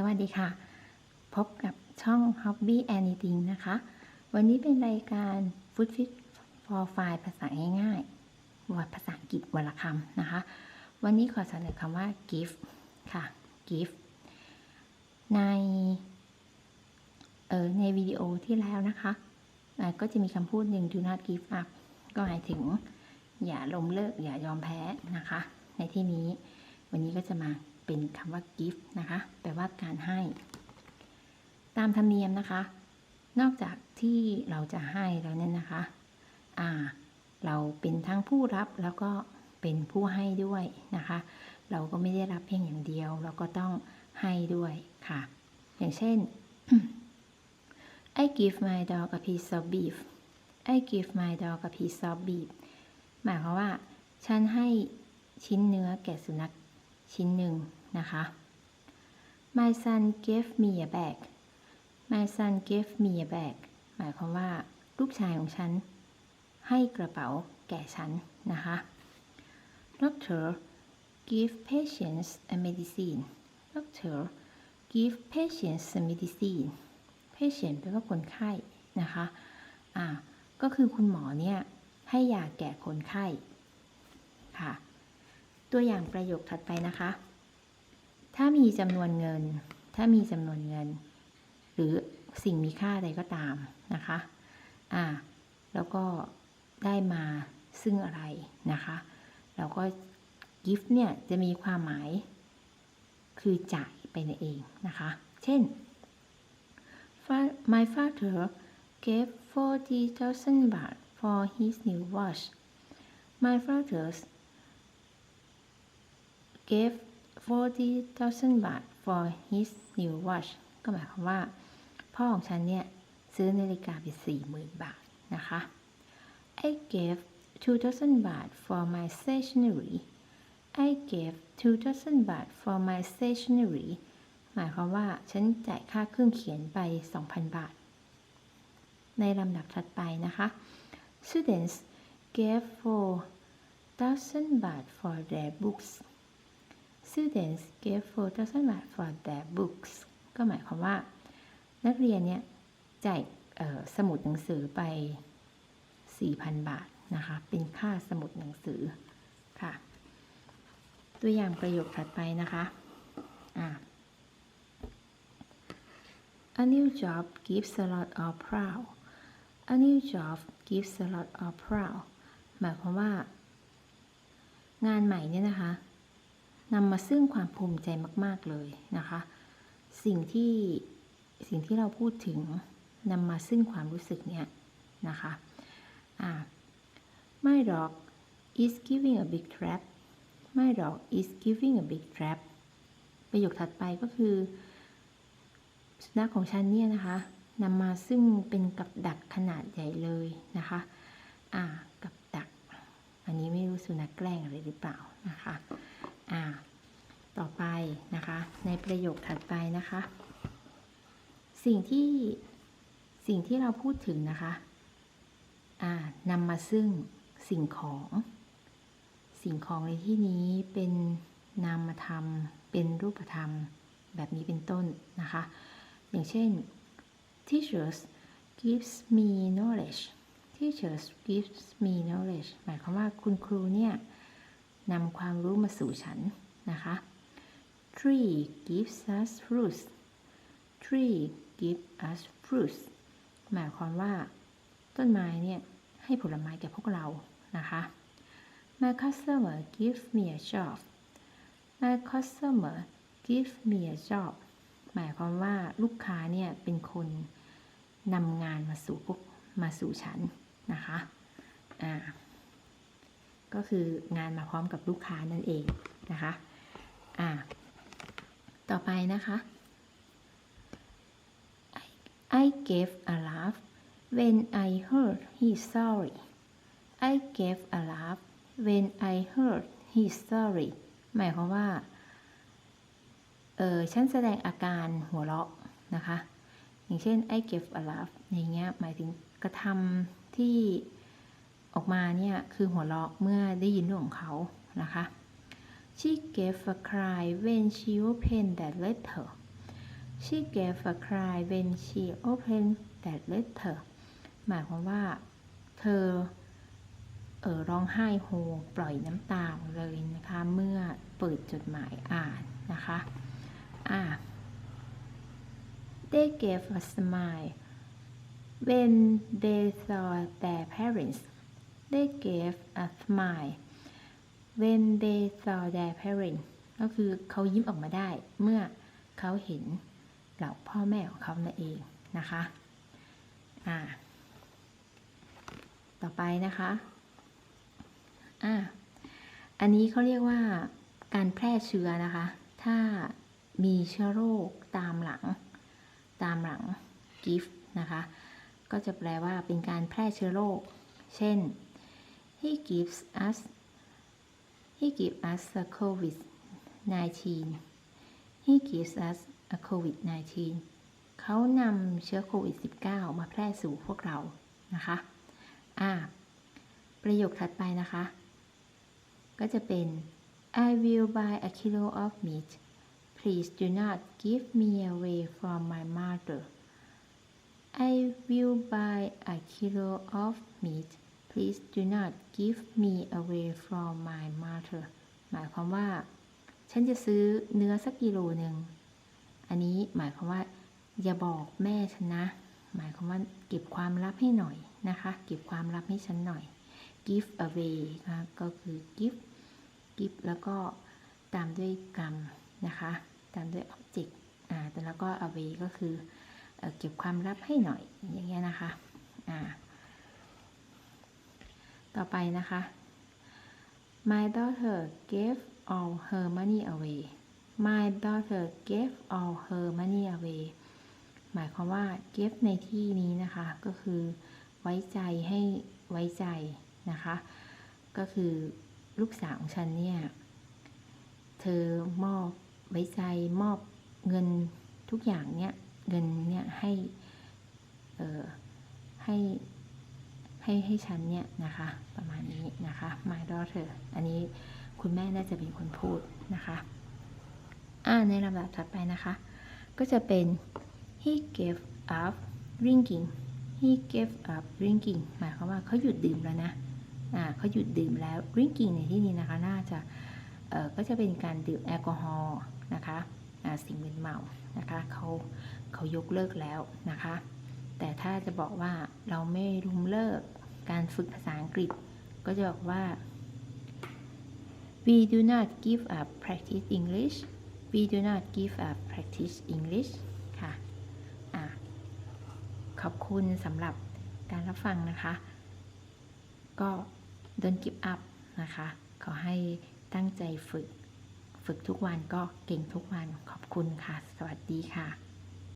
สวัสดีค่ะ พบกับช่อง Hobby Anything นะคะ วันนี้เป็นรายการ Food Fit for File ภาษาง่ายๆวภาษาอังกฤษวลคำนะคะ วันนี้ขอเสนอคำว่า gift ค่ะ gift ในเออในวิดีโอที่แล้วนะคะอะก็จะมีคำพูดหนึ่ง do not give up ก็หมายถึงอย่าล้มเลิกอย่ายอมแพ้นะคะ ในที่นี้วันนี้ก็จะมา เป็นคำว่า gift นะคะแปลว่าการให้ ตามธรรมเนียมนะคะ นอกจากที่เราจะให้แล้วเนี่ยนะคะอ่าเราเป็นทั้งผู้รับแล้วก็เป็นผู้ให้ด้วยนะคะ เราก็ไม่ได้รับเพียงอย่างเดียว เราก็ต้องให้ด้วยค่ะ อย่างเช่น I give my dog a piece of beef I give my dog a piece of beef หมายความว่า ฉันให้ชิ้นเนื้อแก่สุนัขชิ้นหนึ่ง นะคะ My son gave me a bag My son gave me a bag หมายความว่าลูกชายของฉัน ให้กระเป๋าแก่ฉันนะคะ Doctor give patients a medicine Doctor give patients a medicine patient แปลว่าคนไข้นะคะอ่าก็คือคุณหมอเนี่ยให้ยาแก่คนไข้ค่ะ ตัวอย่างประโยคถัดไปนะคะ ถ้ามีจำนวนเงิน ถ้ามีจำนวนเงิน หรือสิ่งมีค่าใดก็ตามนะคะ อ่า แล้วก็ได้มาซึ่งอะไรนะคะ แล้วก็ gift เนี่ยจะมีความหมายคือจ่ายไปนั่นเองนะคะ เช่น my father gave 40,000 baht for his new watch my father gave 40,000 baht for his new watch ก็หมายความว่า พ่อของฉันเนี่ย ซื้อนาฬิกาไป 40,000 บาท นะคะ I gave 2,000 baht for my stationery I gave 2,000 baht for my stationery หมายความว่าฉันจ่ายค่าเครื่องเขียนไป 2,000 บาท ในลำดับถัดไปนะคะ Students gave 4,000 baht for their books Students gave 4,000 baht for their books ก็หมายความว่า นักเรียนเนี่ยจ่ายสมุดหนังสือไป 4,000 บาทนะคะ เป็นค่าสมุดหนังสือค่ะ ตัวอย่างประโยคถัดไปนะคะอ่า A new job gives a lot of proud A new job gives a lot of proud หมายความว่า งานใหม่เนี่ยนะคะ นำมาซึ่งความภูมิใจมาก ๆ เลยนะคะ สิ่งที่สิ่งที่เราพูดถึงนำมาซึ่งความรู้สึกเนี่ยนะคะอ่า My dog is giving a big trap My dog is giving a big trap ประโยคถัดไปก็คือ สุนัขของฉันเนี่ยนะคะนำมาซึ่งเป็นกับดักขนาดใหญ่เลยนะคะอ่ากับดัก อันนี้ไม่รู้สุนัขแกล้งอะไรหรือเปล่านะคะ อ่าต่อไปนะคะ ในประโยคถัดไปนะคะ สิ่งที่สิ่งที่เราพูดถึงนะคะอ่านำมาซึ่งสิ่งของ สิ่งของในที่นี้เป็นนามธรรม เป็นรูปธรรม แบบนี้เป็นต้นนะคะ อย่างเช่น teachers gives me knowledge teachers gives me knowledge หมายความว่าคุณครูเนี่ย นำความรู้มาสู่ฉันนะคะ tree gives us fruits tree gives us fruits หมายความว่าต้นไม้เนี่ย ให้ผลไม้แก่พวกเรานะคะ my customer gives me a job my customer gives me a job หมายความว่าลูกค้าเนี่ย เป็นคนนำงานมาสู่พวกมาสู่ฉันนะคะ อ่า ก็คืองานมาพร้อมกับลูกค้านั่นเองนะคะอ่าต่อไปนะคะ I, I gave a laugh when I heard his story I gave a laugh when I heard his story หมายความว่า เออฉันแสดงอาการหัวเราะนะคะ อย่างเช่น I gave a laugh อย่างเงี้ย หมายถึงกระทำที่ ออกมาเนี่ยคือหัวเราะเมื่อได้ยินเรื่องของเขานะคะ She gave a cry when she opened that letter she gave a cry when she opened that letter หมายความว่าเธอเออร้องไห้โฮปล่อยน้ำตาเลยนะคะ เมื่อเปิดจดหมายอ่านนะคะอ่า they gave a smile when they saw their parents they gave a smile when they saw their parents ก็คือเขายิ้มออกมาได้ เมื่อเขาเห็นเหล่าพ่อแม่ของเขานั่นเองนะคะอ่าต่อไปนะคะอ่าอันนี้เขาเรียกว่าการแพร่เชื้อนะคะ ถ้ามีเชื้อโรคตามหลัง ตามหลัง gift นะคะ ก็จะแปลว่าเป็นการแพร่เชื้อโรค เช่น he gives us he gives us a covid 19 he gives us a covid 19 เขานำเชื้อโควิด -19 มาแพร่สู่พวกเรา นะคะ อ่า ประโยคถัดไปนะคะ ก็จะเป็น I will buy a kilo of meat please do not give me away from my mother I will buy a kilo of meat please do not give me away from my mother หมายความว่า ฉันจะซื้อเนื้อสักกิโลหนึ่ง อันนี้หมายความว่า อย่าบอกแม่ฉันนะ หมายความว่าเก็บความลับให้หน่อยนะคะ เก็บความลับให้ฉันหน่อย give away นะคะก็คือ give give แล้วก็ตามด้วยกรรมนะคะ ตามด้วย object อ่าแต่แล้วก็ away ก็คือเอเก็บความลับให้หน่อยอย่างเงี้ยนะคะอ่า ต่อไปนะคะ My daughter gave all her money away My daughter gave all her money away หมายความว่า give ในที่นี้นะคะ ก็คือไว้ใจให้ไว้ใจนะคะ ก็คือลูกสาวของฉันเนี่ย เธอมอบไว้ใจมอบเงินทุกอย่างเนี่ย เงินเนี่ยให้เออให้ ให้ให้ฉันเนี่ยนะคะ ประมาณนี้นะคะ my daughter อันนี้คุณแม่น่าจะเป็นคนพูดนะคะอ่าในลำดับถัดไปนะคะ ก็จะเป็น he gave up drinking he gave up drinking หมายความว่าเขาหยุดดื่มแล้วนะอ่าเขาหยุดดื่มแล้ว drinking ในที่นี้นะคะน่าจะเอ่อก็จะเป็นการดื่มแอลกอฮอล์นะคะอ่าสิ่งมึนเมานะคะเขาเขายกเลิกแล้วนะคะ แต่ถ้าจะบอกว่าเราไม่รุมเลิก การฝึกภาษาอังกฤษ ก็จะบอกว่า we do not give up practice English we do not give up practice English ค่ะอ่าขอบคุณสำหรับการรับฟังนะคะ ก็ don't give up นะคะ ขอให้ตั้งใจฝึก ฝึกทุกวันก็เก่งทุกวันขอบคุณค่ะ สวัสดีค่ะ